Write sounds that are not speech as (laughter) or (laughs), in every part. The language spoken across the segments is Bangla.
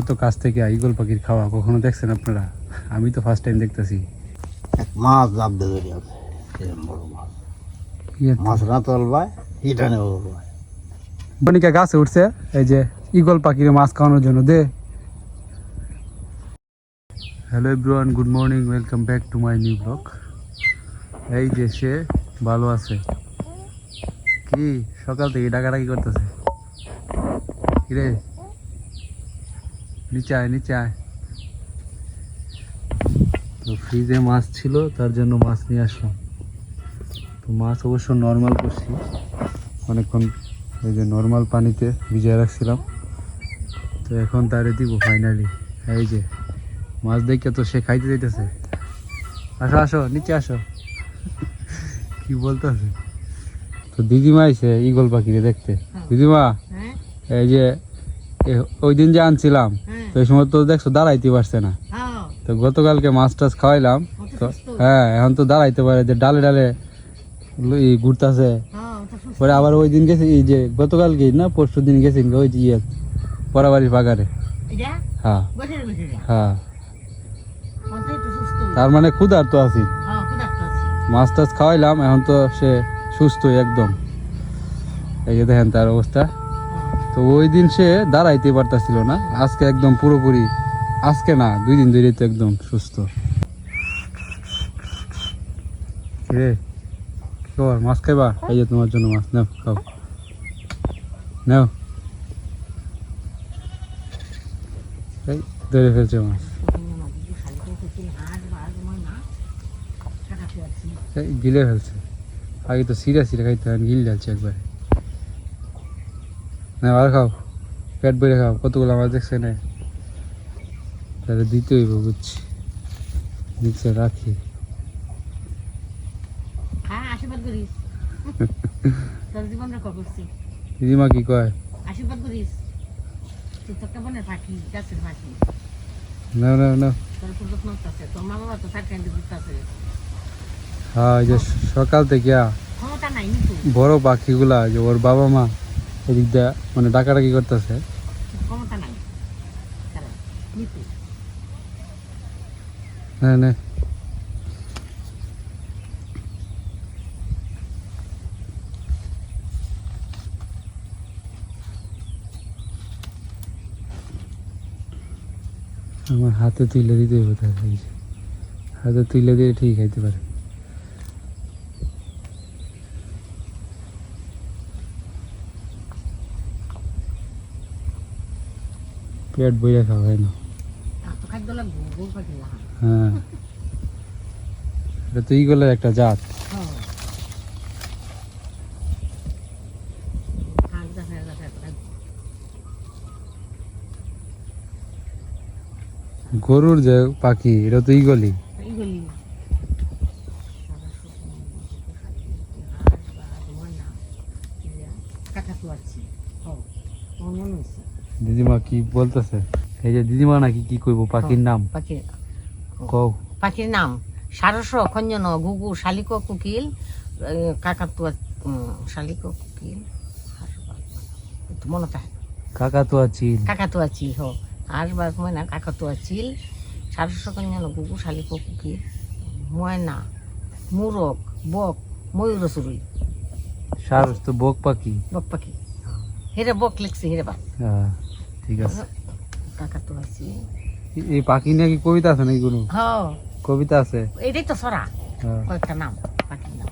এত কাছ থেকে ইগল পাখির খাওয়া কখনো দেখছেন আপনারা? আমি তো ফার্স্ট টাইম দেখতেছি। মাছ জাপ দিয়ে ধরে আছে এরকম বড় মাছ। ইয়ে মাছ রাতল ভাই ইটানে ভাই। বনিকা গাছে উঠছে এই যে ইগল পাখির মাছ খাওয়ানোর জন্য দে। Hello everyone good morning welcome back to my new blog এই যে সে ভালো আছে। কি সকাল থেকে ডাকাডাকি করতেছে। কিরে? নিচে আয় নিচে আয় তো ফ্রিজে মাছ ছিল তার জন্য মাছ নিয়ে আসলাম। তো মাছ অবশ্য নর্মাল করছি। অনেকক্ষণ এই যে নর্মাল পানিতে ভিজিয়ে রাখছিলাম। তো এখন তারে দিব ফাইনালি এই যে মাছ দেখে তো সে খাইতে যাইতেছে। আসো আসো নিচে আসো। কি বলতেছে? তো দিদিমা আইছে ইগল পাখিরে দেখতে। দিদিমা হ্যাঁ। এই যে ওই দিন যে আনছিলাম হ্যাঁ। তো এই সময় তো দেখছ দাঁড়াইতে পারছে না। হ্যাঁ। তো গতকালকে মাছ টাছ খাওয়াইলাম। তো হ্যাঁ এখন তো দাঁড়াইতে পারে যে ডালে ডালে ঘুরতেছে। হ্যাঁ পরে আবার ওই দিন গেছি যে গতকালকে না পরশু দিন গেছি ওই যে ইয়ে পরাবাড়ির বাগারে হ্যাঁ। হ্যাঁ। তার মানে ক্ষুধার তো আছি। হ্যাঁ ক্ষুধার্ত আছে। মাছ টাছ খাওয়াইলাম এখন তো সে সুস্থ একদম। এই যে দেখেন তার অবস্থা। তো ওই দিন সে দাঁড়াইতে পারতাছিল না। আজকে একদম পুরোপুরি, আজকে না, দুই দিন ধরে তো একদম সুস্থ। রে খবর? মাছ খাইবা? এই তোমার জন্য মাছ, নাও, খাও। নাও। এই, ধরে ফেলছে মাছ। গিলে ফেলছে। আগে তো সিরা সিরা খাইতে গিল যাচ্ছে একবারে। না আর খাও। পেট ভরে খাও কতগুলো মাছ দেখছে না? তাহলে দিতে হইব বুঝছি। নিচে রাখি। হ্যাঁ দিদিমা কি কয়? আশীর্বাদ করিস। তুই তো কেমনের পাখি গাছের পাখি সার কেন্দ্রে ঘুরতেছে হ্যাঁ যে সকাল থেকে বড় পাখিগুলা যে ওর বাবা মা এদিক দিয়ে মানে ডাকাডাকি করতেছে। হ্যাঁ নে। আমার হাতে তুলে দিতে তাহলে। হাতে তুলে দিয়ে ঠিক খাইতে পারে। পেট বইয়া খাওয়া হয় না। হ্যাঁ। এটা তো একটা জাত। গরুর যে পাখি, এটা তো ইগলই এইগুলি কাঠাকু আছে ও আমার মনে হয়েছে দিদিমা কি বলতেছে? এই যে দিদিমা নাকি কি কইব পাখির নাম? পাখি কও। পাখির নাম। সারস খঞ্জন গুগু শালিক কুকিল কাকাতুয়া শালিক কুকিল মনে থাকে। কাকাতুয়া চিল। কাকাতুয়া চিল হো। আসবার সময় না কাকাতুয়া চিল। সারস খঞ্জন গুগু শালিক কুকিল ময়না মুরগ বক ময়ূর চুরুই সারস তো বক পাখি। বক পাখি হেরে বক লিখছি হেরে বা হ্যাঁ। ঠিক আছে। কাকাতুয়া চিল এ- এই পাখি নিয়ে কি কবিতা আছে নাকি কোনো? হ। কবিতা আছে? এটাই তো সরা। হ্যাঁ। কয়েকটা নাম পাখির নাম।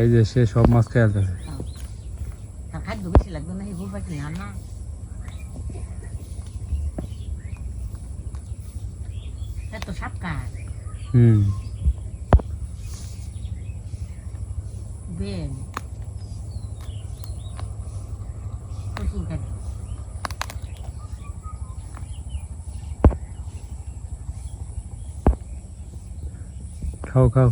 এই যে সে সব মাছ খেয়ে আছে। তার খাদ্য বেশি লাগবে না এই গরু পাখি না। না এত সাপ কাজ হুম। বেন প্রচুর খাদ্য খাও খাও।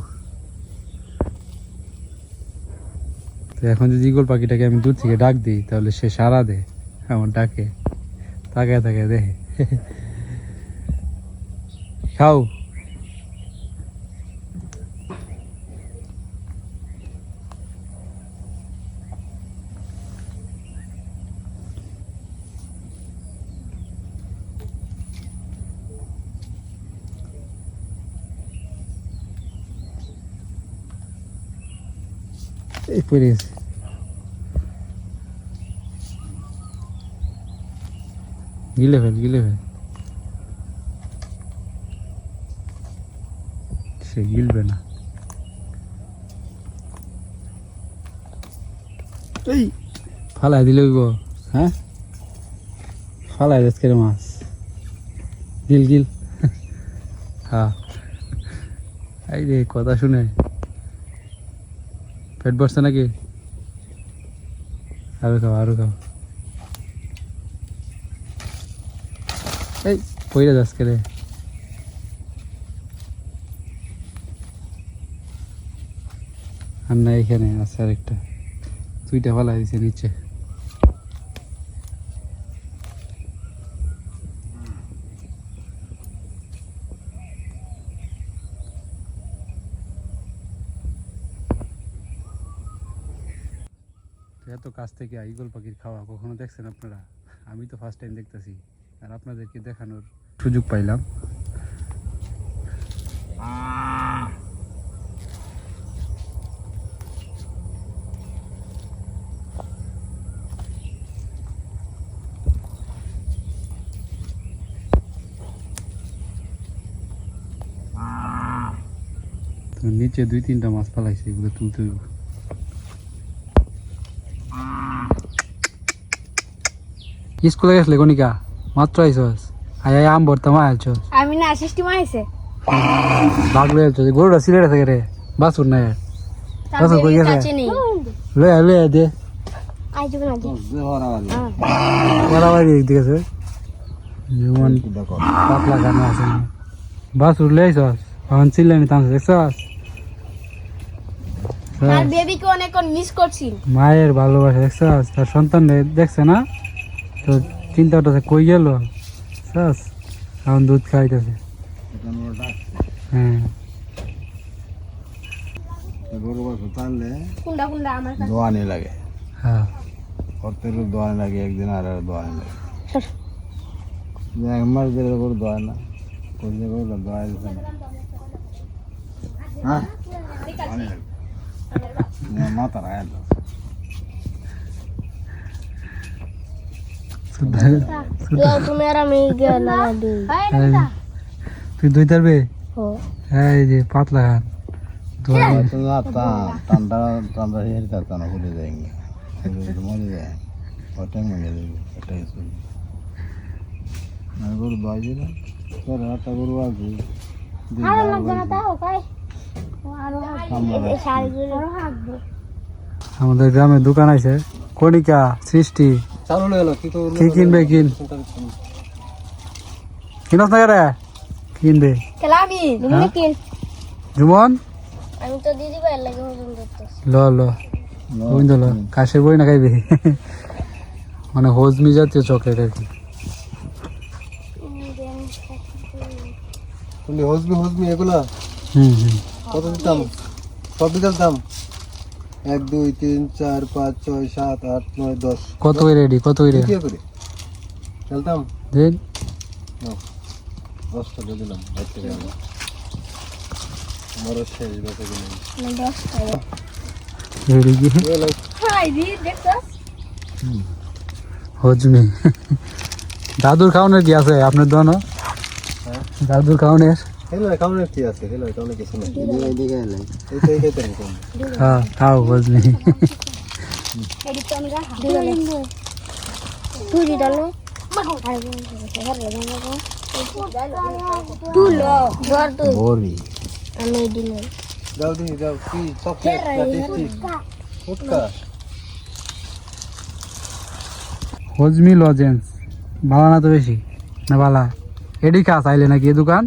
তো এখন যদি ইগল পাখিটাকে আমি দূর থেকে ডাক দিই, তাহলে সে সারা দে আমার ডাকে। তাকায় তাকায় দেখে। খাও। এই পড়ে গেছে। গিলে ফেল গিলে ফেল। সে গিলবে না। এই। ফালাই দিলে হইব। হ্যাঁ? ফালাই আজকের মাছ। গিল গিল। হ্যাঁ এই রে কথা শুনে পেট ভরছে নাকি? আরও খাও আরও খাও। এই পইরা যাস রে? আর না এখানে, আছে আরেকটা। দুইটা ভালো দিছে নিচে তো এত কাছ থেকে ইগল পাখির খাওয়া কখনো দেখছেন আপনারা? আমি তো ফার্স্ট টাইম দেখতেছি। আর আপনাদেরকে দেখানোর সুযোগ পাইলাম। নিচে দুই তিনটা মাছ পালাইছে এগুলো তুলতে স্কুলে গেছলে কনিকা মাত্র আইসস আয় আয় আম ভরতাম আইছস আমি না ষষ্ঠী মাইছে বাঘ লয়ে আইছস গরুটা সিলেট আছে। রে বাসুর নাই বাসুর কই গেছে নেই আয় লয়ে আয় দে। না বরাবর দিকে আছে যেমন পাতলা গানা আছে বাসুর লয়ে আইছস এখন চিল্লে নিতাম দেখছস? আর বেবিকে অনেক মিস করছি মায়ের ভালোবাসা দেখছস? তার সন্তান দেখছে না? তো চিন্তাটা আছে, কই গেল? বুঝছস এখন দুধ খাইতেছে। হ্যাঁ। গরু বাছুর টানলে কুন্ডা কুন্ডা দোয়ানি লাগে। হ্যাঁ। করতে দোয়ানি লাগে একদিন আর আর দোয়ানি লাগে। এক মাস দোয়ায় না করলে গরু দোয়াই না। হ্যাঁ? মাথা রায় তুমি আর আমি গেলাম তুই দুই তারবে? ও এই যে পাতলা খান দোয়া ঠান্ডা ঠান্ডা হেরে থাকতো না ভুলে যাएंगे মরে যায়। ওটাই মরে যাবে ওটাই চলবে আর গরু দোয়াই দিলে তোর একটা গরু আছে আরও লাগবে না তাও কাই? আরও আমরা এই শাড়িগুলো। আরও হাঁকবো আমাদের গ্রামে দোকান আছে। কণিকা সৃষ্টি। চালু হয়ে গেল কি কিনবে কিন? কিনস না রে কিনবে আমি তুমি কিন জুমন? আমি তো দিদি ভাইয়ের লাগে হজম করতেছি ল ল। কাশের বই না খাইবে মানে হজমি জাতীয় চকলেট আর কি? তুমি হসবি হসবি এগুলা? হুম হুম। কত দিতাম সব দিতাম এক দুই তিন চার পাঁচ ছয় সাত আট নয় দশ। কত রেডি কত রে করে। খেলতাম? দিন দশ টাকা দিলাম দিলাম শেষ বেঁচে গেলাম রেডি হজমি। দাদুর খাওয়ানোর কি আছে? আপনার দোনো? হ্যাঁ? দাদুর খাওয়ানোর? খেলো কাউনের কি আছে খেলো কাউনে কিছু নেই এদিকে এলাই এই তো এই হ্যাঁ খাও হজমি এডি আমি রাখা তুই দি ডালো তুই লো ধর তুই বড়ি আমি এডি নই যাও দিনি কি চকলেট না ফুটকা হজমি লজেন্স বালা না তো বেশি না বালা এডি খাস আইলে নাকি এ দোকান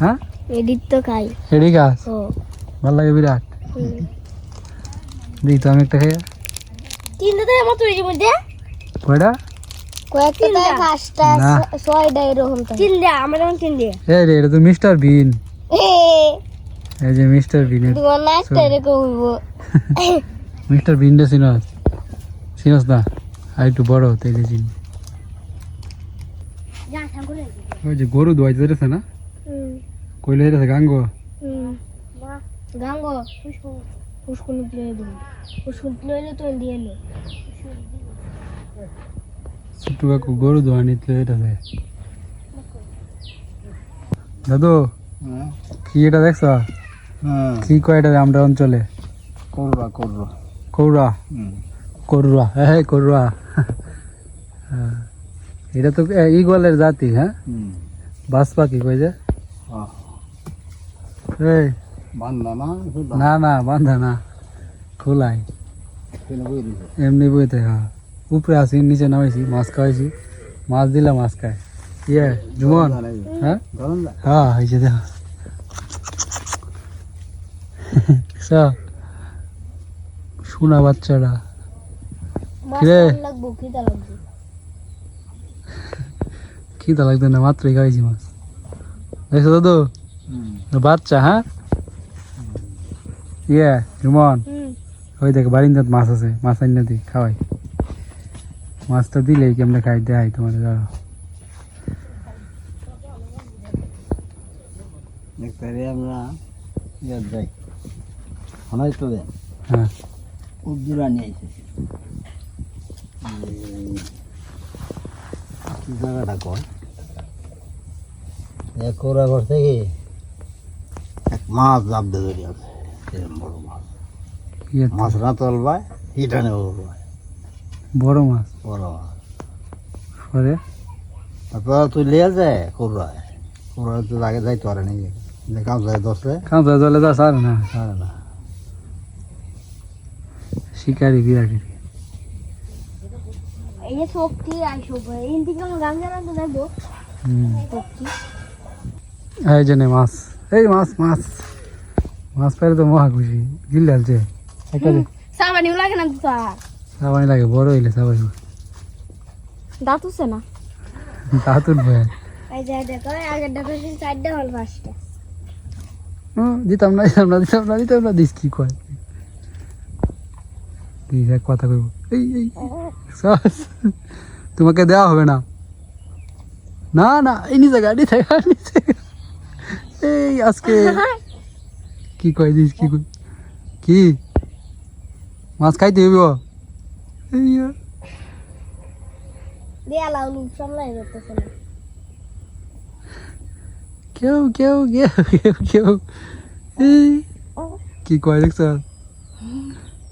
হ্যাঁ? এডি তো খাই। এডি খাস? ও। ভালো লাগে বিরাট। দেখি তো আমি একটা খাই। তিনটা তো আমার তুই মধ্যে? কয়টা? কয়েকটা পাঁচটা ছয়টা এরকম তিনটা আমার যেমন তিনটে। এই রে এটা তো মিস্টার বিন। এই যে মিস্টার বিনের তোমার নাচটা এরকম হইব। (laughs) মিস্টার না আর একটু বড় ওই যে গরু দোয়াইতে না? কইলে যেতেছে গাঙ্গ গাঙ্গ পুষ্কুনি তুলে দেবো পুষ্কুনি তুলে এলে তুমি দিয়ে নে ছোট্টু কাকু গরু ধোয়া নিতে এটা দেয় দাদু হ্যাঁ কি এটা দেখছ হ্যাঁ কি কয় এটা আমরা অঞ্চলে করবা করবা কৌরা হুম করুয়া হ্যাঁ করুয়া হ্যাঁ। এটা তো এ, ইগলের জাতি হ্যাঁ হুম বাস পাখি কই যে এই। না না না বান্ধা না খোলাই এমনি বইতে হ্যাঁ। উপরে আসি নিচে নামাইছি মাছ খাওয়াইছি। মাছ দিলে মাছ খায় ইয়ে জুমন? হ্যাঁ? হ্যাঁ হয়েছে দেখ। শোনা বাচ্চারা। মাছ কিরে? খিদা লাগবে লাগতো না মাত্রই খাইছি মাছ। দেখছ দাদু? বাচ্চা হ্যাঁ? ইয়ে জুমন হুম। ওই দেখ বারিন্দাত মাছ আছে মাছ আইনা দি খাওয়াই। মাছটা দিলেই কেমনে খাই দেখাই তোমার দাঁড়া আমরা ইয়ার যাই। অনাই তো হ্যাঁ। উদ্দুরা নিয়ে এসেছি জায়গাটা কয়? এক কোরা করতে কি এক মাছ জাপতে ধরে আছে এরকম বড় মাছ। ইয়ে মাছ না তলবায় হিটা নেব বলবায় বড় মাছ? বড় মাছ। পরে? তারপর তুই লিয়ে যায় কোরায় তো আগে যাইতে পারে নাকি? কাম দশে জলে তো সার না। সারে না। শিকারি বিরাটি। এই যে শক্তি আর শোভা এই দিকে আমার গান জানা তো দেখব শক্তি। এই জন্য মাছ। এই মাছ মাছ। মাছ পাইলে তো মহা খুশি। গিল ডালছে সাবানিও লাগে না সাবানি লাগে বড় হইলে সাবানি দাঁত উঠছে না? দাঁত উঠবে। দিতাম না দিতাম না দিতাম না দিতাম না দিস কি কয়? ঠিক কথা কইব। এই এই। তোমাকে দেওয়া হবে না। না না এই নিচে গাড়ি থাকে নিচে এই আজকে (laughs) কি কয় দিস কি কই কি? মাছ খাইতে হইব? কেউ কেউ কেউ কেউ কেউ। কি কয় দেখছ?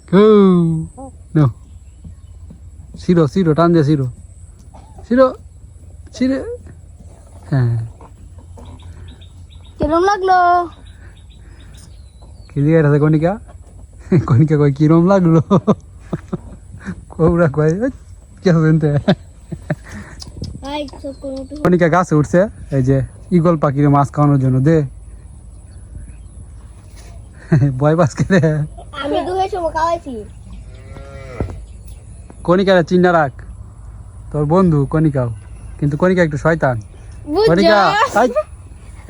কেউ। নো। শিরো শিরো টান দিয়ে শিরো। শিরো শিরে। হ্যাঁ। কিরম লাগল? কি আছে কনিকা কনিকা কয় কিরম লাগল? কৌরা কয় "এই, কে শুনতে কনিকা গাছে উঠছে এই যে ইগল পাখির মাছ খাওয়ানোর জন্য দে। বয় পাস করে আমি দুহে সময় খাওয়াইছি। কনিকারা চিন্না রাখ। তোর বন্ধু কনিকাও কিন্তু কনিকা একটু শয়তান। কনিকা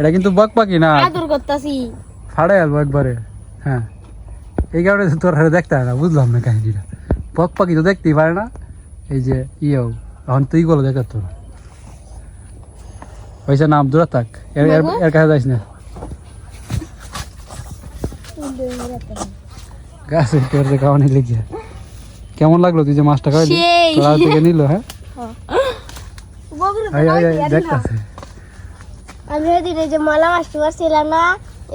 এটা কিন্তু বক পাখি না। আদর করতাছি। ফাড়ে আলবো একবারে। হ্যাঁ। এই কারণে তো তোর হারে দেখতে হয় না বুঝলাম না কাহিনীটা। বক পাখি তো দেখতেই পারে না। এই যে ইয়েও এখন তুই গলো দেখার তোর। পয়সা নাম দূরে থাক এর কাছে যাইস না? গাছ তোর যে খাওয়ানি লেগে। কেমন লাগল তুই যে মাছটা খাওয়ালি। তোর থেকে নিল হ্যাঁ? বগুড়া আমি ওই যে মলা মাছটি মারছিলাম না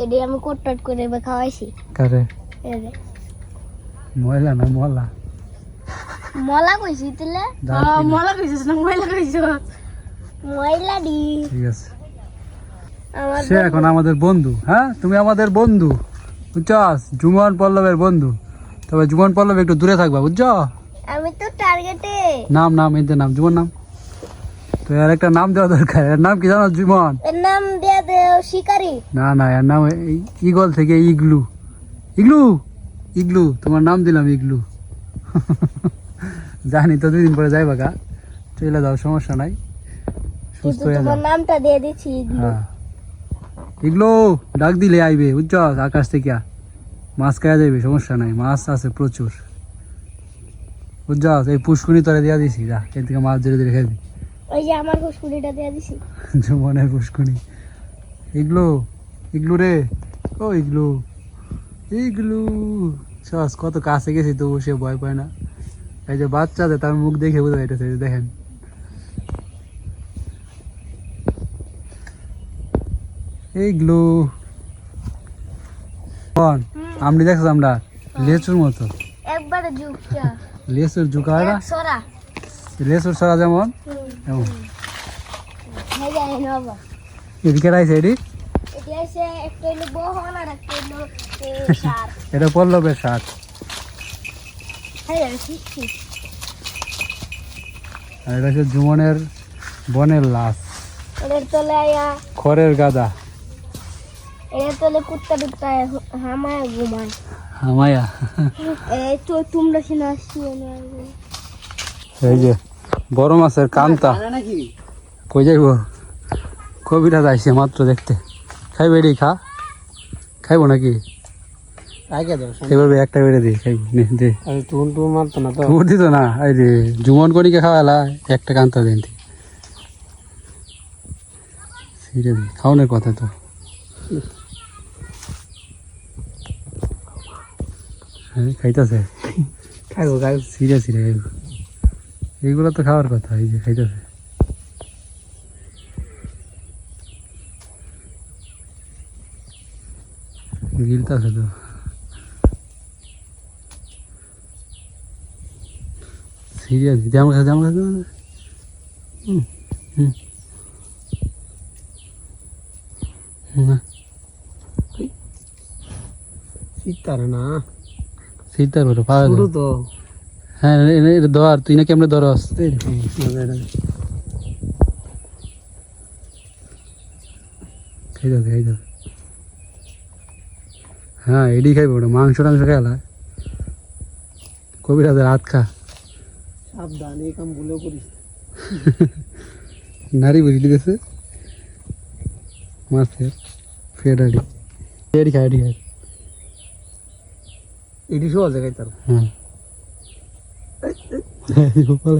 এটি আমি কোট করে এবার খাওয়াইছি। কারে? ময়লা না মলা? মলা কইছি তুলে? মলা কইছিস না ময়লা কইছিস। ময়লা দি। ঠিক আছে। সে এখন আমাদের বন্ধু হ্যাঁ? তুমি আমাদের বন্ধু বুঝছস? জুমন পল্লবের বন্ধু। তবে জুমন পল্লব একটু দূরে থাকবা বুঝছ? আমি তো টার্গেটে নাম নাম এদের নাম জুমন নাম। তো এর একটা নাম দেওয়া দরকার। এর নাম কি জানো জুমন? এর নাম দিয়ে দেও শিকারি। না না এর নাম ইগল থেকে ইগলু। ইগলু? ইগলু তোমার নাম দিলাম ইগলু। (laughs) জানি তো দুই দিন পরে যাইবা গা। চলে যাও সমস্যা নাই। সুস্থ হয়ে তোমার যাও। নামটা দিয়ে ইগলু। হ্যাঁ। এগুলো ডাক দিলে আইবে বুঝছ? আকাশ থেকে। মাছ খাওয়া যাবে সমস্যা নাই। মাছ আছে প্রচুর। বুঝছ? এই পুষ্কুনি তোরে দিয়া দিছি যা এর থেকে মাছ ধরে ধরে খাবি ওই যে আমার দিয়ে দিছি। মনের পুষ্কুনি এগুলো এগুলো রে। ও এগুলো এগুলো সস কত কাছে গেছি তবু সে ভয় পায় না। এই যে তার মুখ দেখে বোঝা যাইতেছে দেখেন। এই গ্লু কন আমনি দেখছ আমরা লেচুর মতো। একবারে ঝুঁকছা লেচুর ঝুঁকাটা সরা লেচুর সরা যেমন এমন। এদিকে রাইছে এটি (laughs) এটি পল্লবের শাক আর এটা হচ্ছে জুমনের বনের লাশ। খড়ের গাদা। হামায় হামায়া। তো তোমরা এই যে বড় মাছের কান্তা। কই যাইব? কবিরা যাইছে মাত্র দেখতে। খাইবে এটি খা। খাইবো নাকি? একটা বেড়ে দিই খাইবি। দে। টুন টুন না দিত না? এই রে জুমন করিকে খাওয়ালা একটা কান্তা দেন খাওয়ানোর কথা তো। হ্যাঁ খাইতেছে। খাইবো খাইবো। সিরে সিরে খাইব। এইগুলো তো খাওয়ার কথা, এই যে খাইতেছে। গিলতাছে তো। সিরিয়াস কাছে আমার কাছে হুম হুম। না। শীতার না। বড় পাওয়া তো। হ্যাঁ এটা- ধর তুই না কেমনে ধরস। খাইতে হ্যাঁ এডি খাইব ওটা মাংস টাংস খেলা কবিরাজের হাত খা। সাবধান এই কাম ভুলেও করিস নারী বুঝলি গেছে? মাছের ফের আড়ি। এডি খাই এডি খাই এটি সহজ জায়গায় তার হ্যাঁ। গোপাল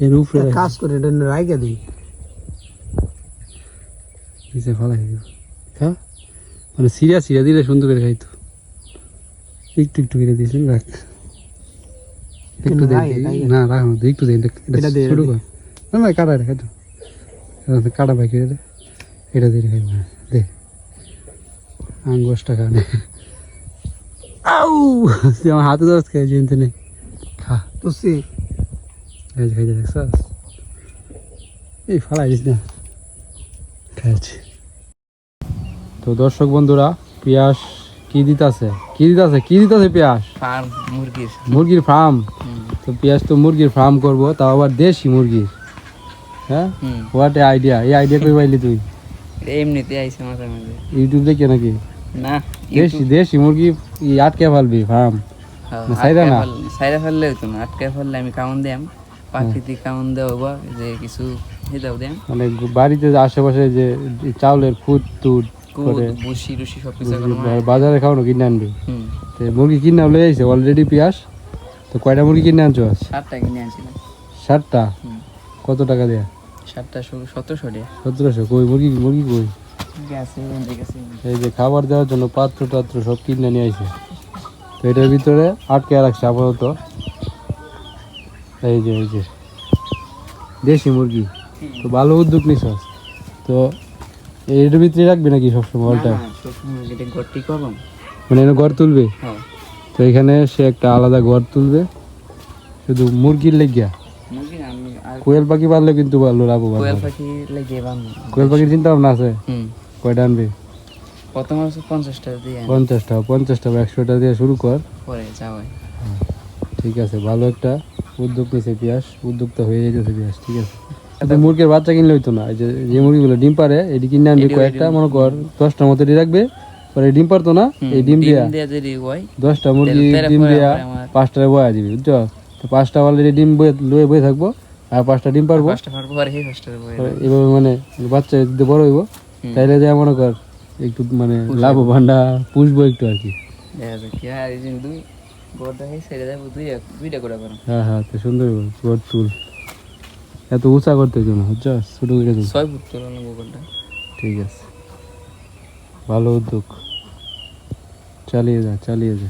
এর উপরে রাখ। কাজ করে এটা রাইকে দিই নিচে ফলাই দিব খা মানে সিরিয়া সিরিয়া দিলে সুন্দর করে খাইতো একটু একটু করে দিয়েছেন রাখ একটু কিন্তু দে রাগে, রাগে। না রাখ না একটু দে এটা কর না না কাটা রে খাইতো এটা কাটা এটা দিয়ে খাইব হ্যাঁ, দে আঙ্গুসটা আউ! তুই আমার হাতে দরজ জিনতে নেই। খা। যে খাইতে দেখছস? এই ফালাই দিস না। খাইছি। তো দর্শক বন্ধুরা পেঁয়াজ কি দিতাছে? কি দিতাছে? কি দিতাছে পেঁয়াজ ফার্ম মুরগির। মুরগির ফার্ম? তো পেঁয়াজ তো মুরগির ফার্ম করব তাও আবার দেশি মুরগির। হ্যাঁ? হোয়াট এ আইডিয়া এই আইডিয়া কই পাইলি তুই? এমনিতে আইসে মাঝে মাঝে। ইউটিউব দেখে নাকি? না দেশি দেশি মুরগি আটকে ফেলবি ফার্ম। হ্যাঁ, না, সাইরা না? সাইরা ফেললে না আটকে ফেললে আমি কাউন দিয়াম প্রাকৃতিক কাউন দেওয়া যে কিছু হিদাও দিয়াম মানে বাড়িতে আশেপাশে যে চাউলের রুসি সব কিছু বাজারে খাওয়ানো কিনে আনবি। তো মুরগি কিনে লয়ে আইছে অলরেডি পিয়াস তো কয়টা মুরগি কিনে আনছো সাতটা কিনে আনছিলাম। ষাটটা কত টাকা দেয়া? সাতটা সতেরোশো টাকা সতেরোশো কই মুরগি মুরগি কই? এই যে খাবার দেওয়ার জন্য পাত্র টাত্র সব কিনে নিয়ে আইছে। তো এটার ভিতরে আটকে রাখছে আপাতত। এই যে এই যে। দেশি মুরগি। তো ভালো উদ্যোগ নিছস তো এটার ভিতরে রাখবি নাকি সবসময় অলটা এটা করলাম মানে এনে ঘর তুলবে? হ্যাঁ। তো এখানে সে একটা আলাদা ঘর তুলবে। শুধু মুরগির লেগিয়া। কোয়েল পাখি পারলে কিন্তু ভালো লাভবান কোয়েল পাখি কোয়েল পাখির চিন্তা ভাবনা আছে? কয়টা আনবে? প্রথম হচ্ছে পঞ্চাশটা দিয়ে পঞ্চাশটা পঞ্চাশটা বা একশোটা দিয়ে শুরু কর। পরে যাওয়াই। ঠিক আছে ভালো একটা উদ্যোগ নিয়েছে উদ্যোগটা হয়ে যেতেছে পেঁয়াজ ঠিক আছে। মুরগির বাচ্চা কিনলে হইতো না যে যে মুরগিগুলো ডিম পারে এটি কিনে আনবি কয়েকটা মনে কর দশটার মতো রাখবে পরে ডিম পারতো না এই ডিম দিয়া হয় দশটা মুরগি ডিম দিয়া পাঁচটায় বয়া দিবি বুঝছ? তো পাঁচটা অলরেডি ডিম বয়ে লয়ে বয়ে থাকব আর পাঁচটা ডিম পারব। এভাবে মানে বাচ্চা বড় হইব। তাইলে যা মনে কর একটু মানে লাভবানটা পুষবো একটু আর কি। হয়ে হ্যাঁ হ্যাঁ তো সুন্দর হইবো তোর এত উঁচা করতে না বুঝছ? ছোট করে ছয় ফুট ঠিক আছে। ভালো উদ্যোগ। চালিয়ে যা চালিয়ে যা।